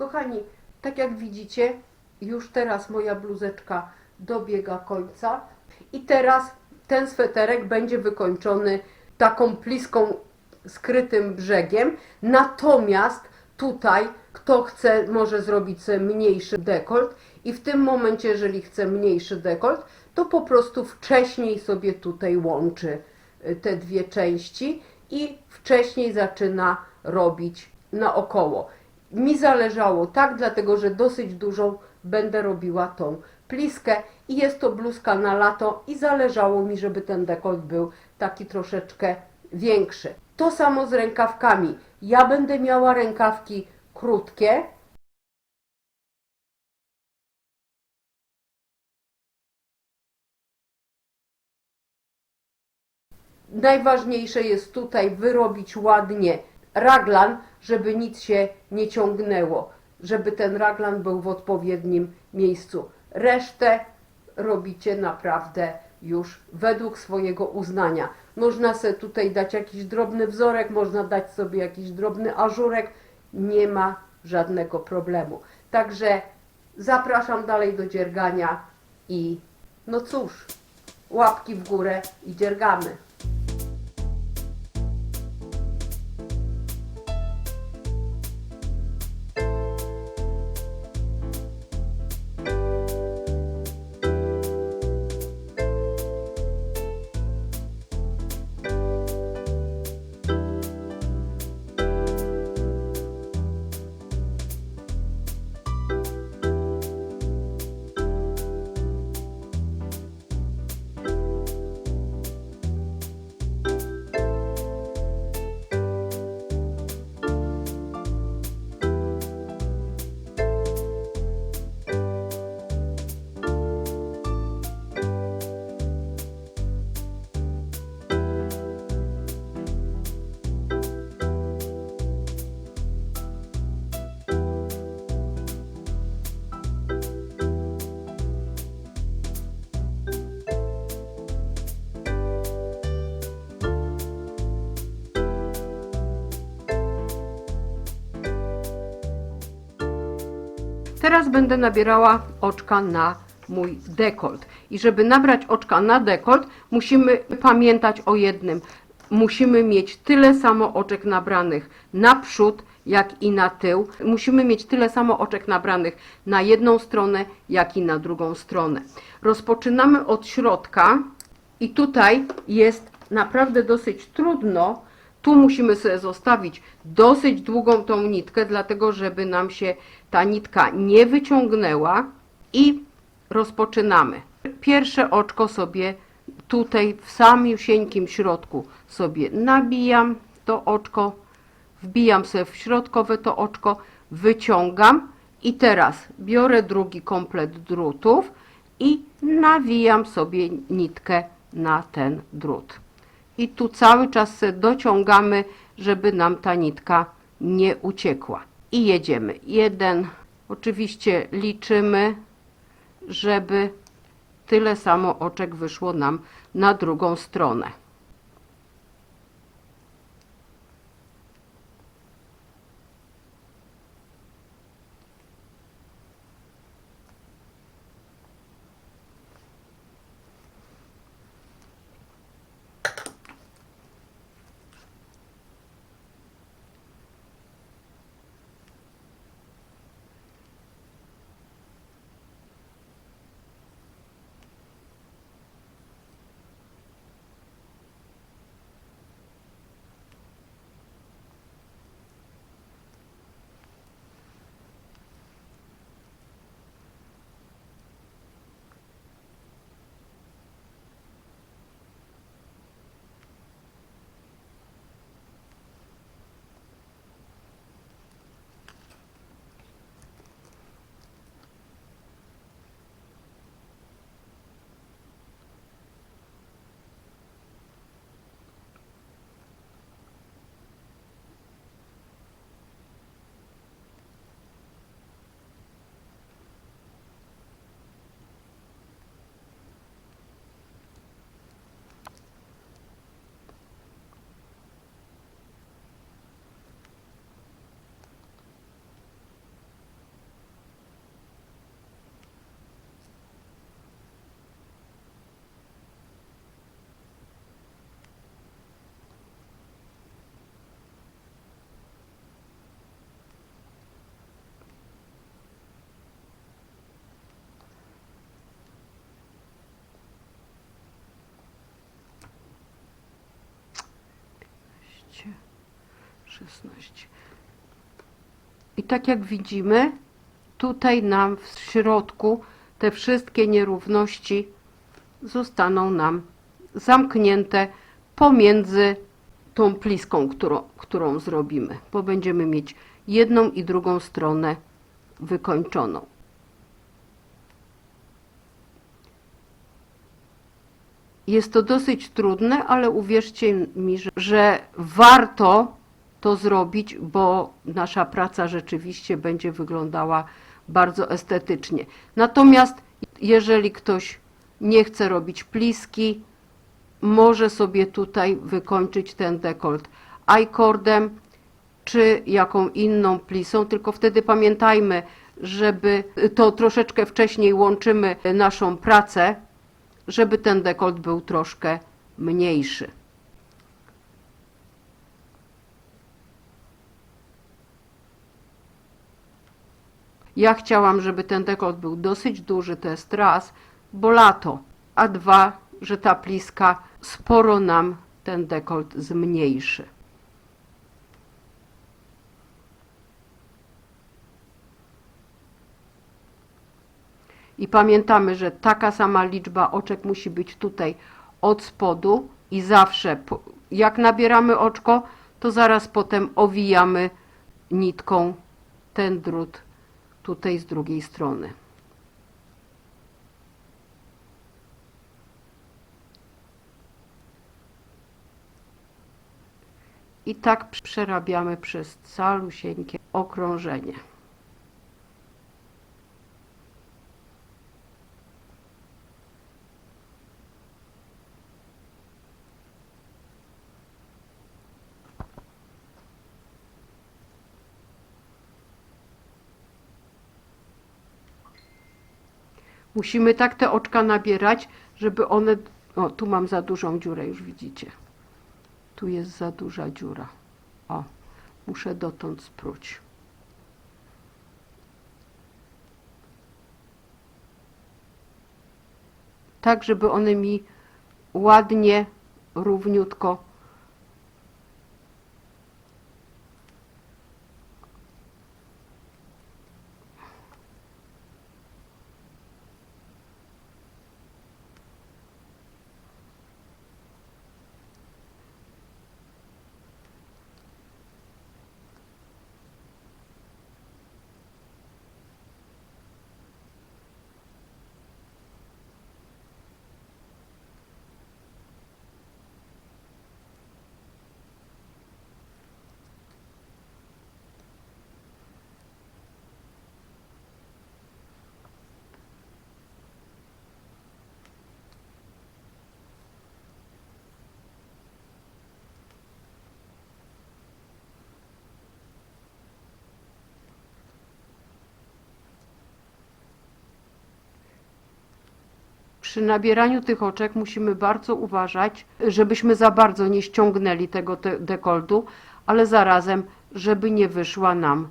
Kochani, tak jak widzicie, już teraz moja bluzeczka dobiega końca i teraz ten sweterek będzie wykończony taką pliską skrytym brzegiem. Natomiast tutaj kto chce może zrobić sobie mniejszy dekolt i w tym momencie, jeżeli chce mniejszy dekolt, to po prostu wcześniej sobie tutaj łączy y, te dwie części i wcześniej zaczyna robić naokoło. Mi zależało tak, dlatego że dosyć dużą będę robiła tą pliskę i jest to bluzka na lato i zależało mi, żeby ten dekolt był taki troszeczkę większy. To samo z rękawkami. Ja będę miała rękawki krótkie, Najważniejsze jest tutaj wyrobić ładnie raglan, żeby nic się nie ciągnęło, żeby ten raglan był w odpowiednim miejscu. Resztę robicie naprawdę już według swojego uznania. Można sobie tutaj dać jakiś drobny wzorek, można dać sobie jakiś drobny ażurek, nie ma żadnego problemu. Także zapraszam dalej do dziergania i no cóż, łapki w górę i dziergamy. Teraz będę nabierała oczka na mój dekolt. I żeby nabrać oczka na dekolt, musimy pamiętać o jednym. Musimy mieć tyle samo oczek nabranych na przód, jak i na tył. Musimy mieć tyle samo oczek nabranych na jedną stronę, jak i na drugą stronę. Rozpoczynamy od środka i tutaj jest naprawdę dosyć trudno, tu musimy sobie zostawić dosyć długą tą nitkę, dlatego żeby nam się ta nitka nie wyciągnęła i rozpoczynamy. Pierwsze oczko sobie tutaj w samiusieńkim środku sobie nabijam to oczko, wbijam sobie w środkowe to oczko, wyciągam i teraz biorę drugi komplet drutów i nawijam sobie nitkę na ten drut i tu cały czas dociągamy, żeby nam ta nitka nie uciekła. I jedziemy. Jeden, oczywiście liczymy, żeby tyle samo oczek wyszło nam na drugą stronę. 16. I tak jak widzimy, tutaj nam w środku te wszystkie nierówności zostaną nam zamknięte pomiędzy tą pliską, którą, którą zrobimy, bo będziemy mieć jedną i drugą stronę wykończoną. Jest to dosyć trudne, ale uwierzcie mi, że, warto to zrobić, bo nasza praca rzeczywiście będzie wyglądała bardzo estetycznie. Natomiast jeżeli ktoś nie chce robić pliski, może sobie tutaj wykończyć ten dekolt i-cordem czy jaką inną plisą, tylko wtedy pamiętajmy, żeby to troszeczkę wcześniej łączymy naszą pracę, żeby ten dekolt był troszkę mniejszy. Ja chciałam, żeby ten dekolt był dosyć duży, to jest raz, bo lato, a dwa, że ta pliska sporo nam ten dekolt zmniejszy. I pamiętamy, że taka sama liczba oczek musi być tutaj od spodu i zawsze jak nabieramy oczko, to zaraz potem owijamy nitką ten drut tutaj z drugiej strony. I tak przerabiamy przez calusieńkie okrążenie. Musimy tak te oczka nabierać, żeby one... O, tu mam za dużą dziurę, już widzicie. Tu jest za duża dziura. O, muszę dotąd spróć. Tak, żeby one mi ładnie, równiutko przy nabieraniu tych oczek musimy bardzo uważać, żebyśmy za bardzo nie ściągnęli tego te- dekoltu, ale zarazem, żeby nie wyszła nam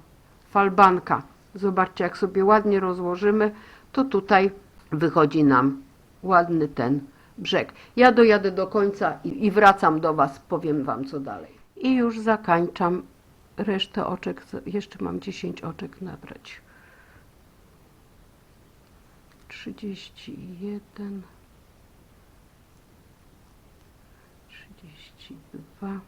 falbanka. Zobaczcie, jak sobie ładnie rozłożymy, to tutaj wychodzi nam ładny ten brzeg. Ja dojadę do końca i, i wracam do Was, powiem Wam co dalej. I już zakańczam resztę oczek, jeszcze mam 10 oczek nabrać. 31 32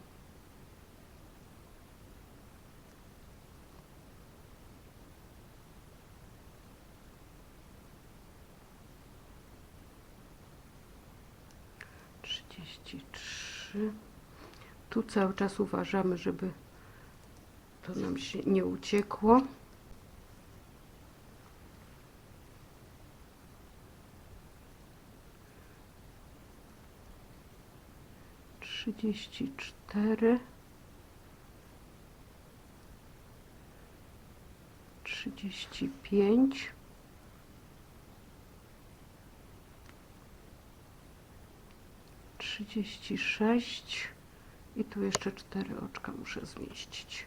33 tu cały czas uważamy, żeby to nam się nie uciekło. Trzydzieści cztery, trzydzieści pięć, trzydzieści sześć. I tu jeszcze cztery oczka muszę zmieścić.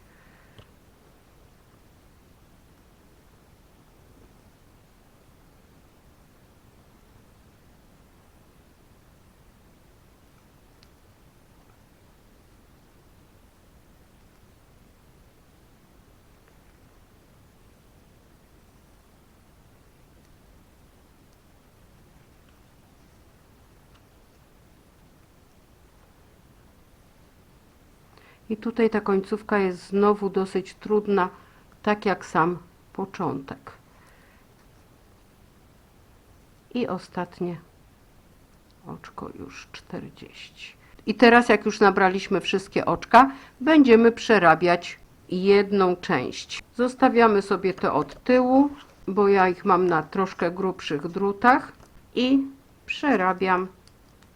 I tutaj ta końcówka jest znowu dosyć trudna, tak jak sam początek. I ostatnie oczko już 40. I teraz jak już nabraliśmy wszystkie oczka, będziemy przerabiać jedną część. Zostawiamy sobie te od tyłu, bo ja ich mam na troszkę grubszych drutach i przerabiam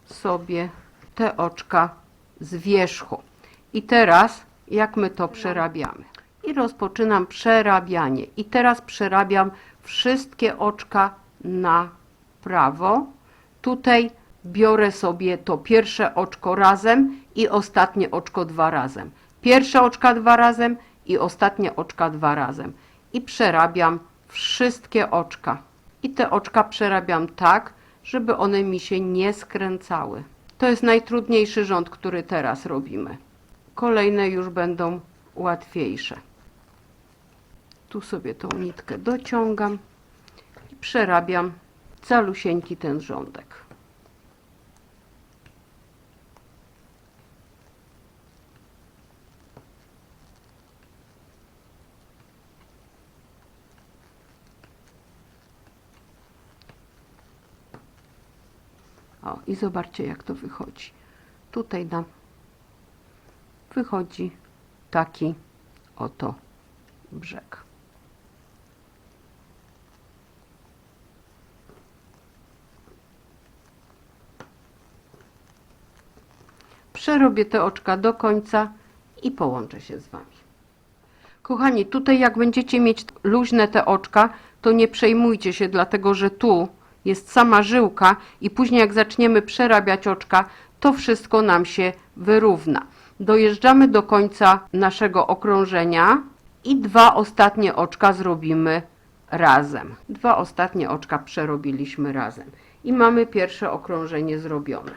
sobie te oczka z wierzchu. I teraz jak my to przerabiamy? I rozpoczynam przerabianie. I teraz przerabiam wszystkie oczka na prawo. Tutaj biorę sobie to pierwsze oczko razem i ostatnie oczko dwa razem. Pierwsze oczka dwa razem i ostatnie oczka dwa razem. I przerabiam wszystkie oczka. I te oczka przerabiam tak, żeby one mi się nie skręcały. To jest najtrudniejszy rząd, który teraz robimy. Kolejne już będą łatwiejsze. Tu sobie tą nitkę dociągam i przerabiam calusieńki ten rządek. O, i zobaczcie jak to wychodzi. Tutaj nam wychodzi taki oto brzeg. Przerobię te oczka do końca i połączę się z Wami. Kochani, tutaj jak będziecie mieć luźne te oczka, to nie przejmujcie się, dlatego że tu jest sama żyłka i później jak zaczniemy przerabiać oczka, to wszystko nam się wyrówna. Dojeżdżamy do końca naszego okrążenia i dwa ostatnie oczka zrobimy razem. Dwa ostatnie oczka przerobiliśmy razem i mamy pierwsze okrążenie zrobione.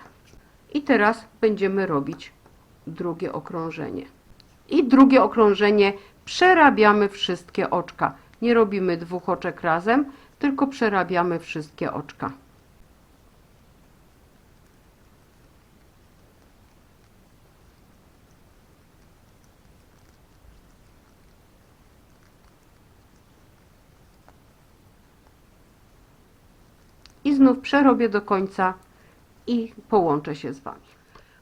I teraz będziemy robić drugie okrążenie. I drugie okrążenie przerabiamy wszystkie oczka. Nie robimy dwóch oczek razem, tylko przerabiamy wszystkie oczka. I znów przerobię do końca i połączę się z Wami.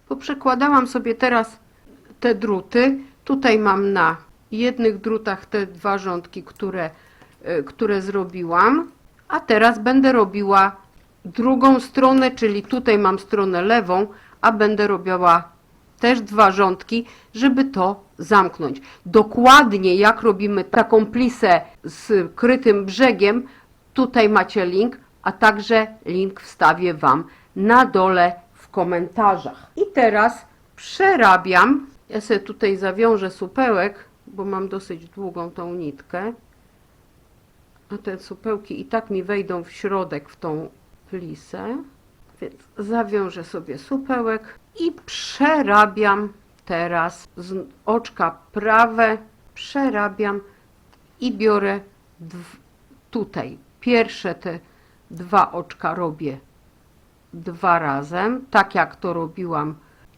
Poprzekładałam sobie teraz te druty. Tutaj mam na jednych drutach te dwa rządki, które, y, które zrobiłam. A teraz będę robiła drugą stronę, czyli tutaj mam stronę lewą, a będę robiła też dwa rządki, żeby to zamknąć. Dokładnie jak robimy taką plisę z krytym brzegiem, tutaj macie link, a także link wstawię Wam na dole w komentarzach. I teraz przerabiam. Ja sobie tutaj zawiążę supełek, bo mam dosyć długą tą nitkę. A te supełki i tak mi wejdą w środek w tą plisę. Więc zawiążę sobie supełek i przerabiam teraz z oczka prawe, przerabiam i biorę tutaj pierwsze te dwa oczka robię dwa razem, tak jak to robiłam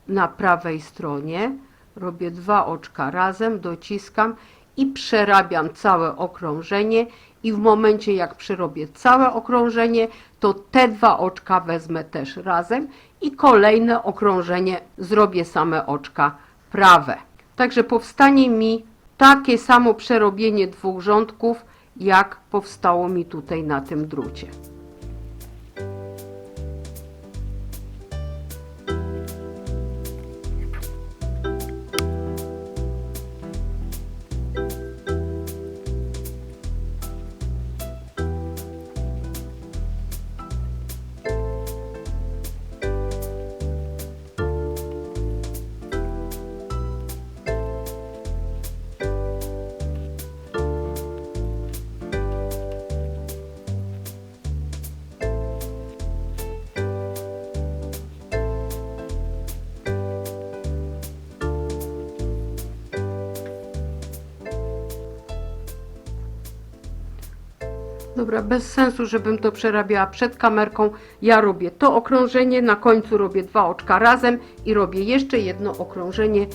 na prawej stronie. Robię dwa oczka razem, dociskam i przerabiam całe okrążenie i w momencie jak przerobię całe okrążenie, to te dwa oczka wezmę też razem i kolejne okrążenie zrobię same oczka prawe. Także powstanie mi takie samo przerobienie dwóch rządków, jak powstało mi tutaj na tym drucie. Dobra, bez sensu, żebym to przerabiała przed kamerką. Ja robię to okrążenie, na końcu robię dwa oczka razem i robię jeszcze jedno okrążenie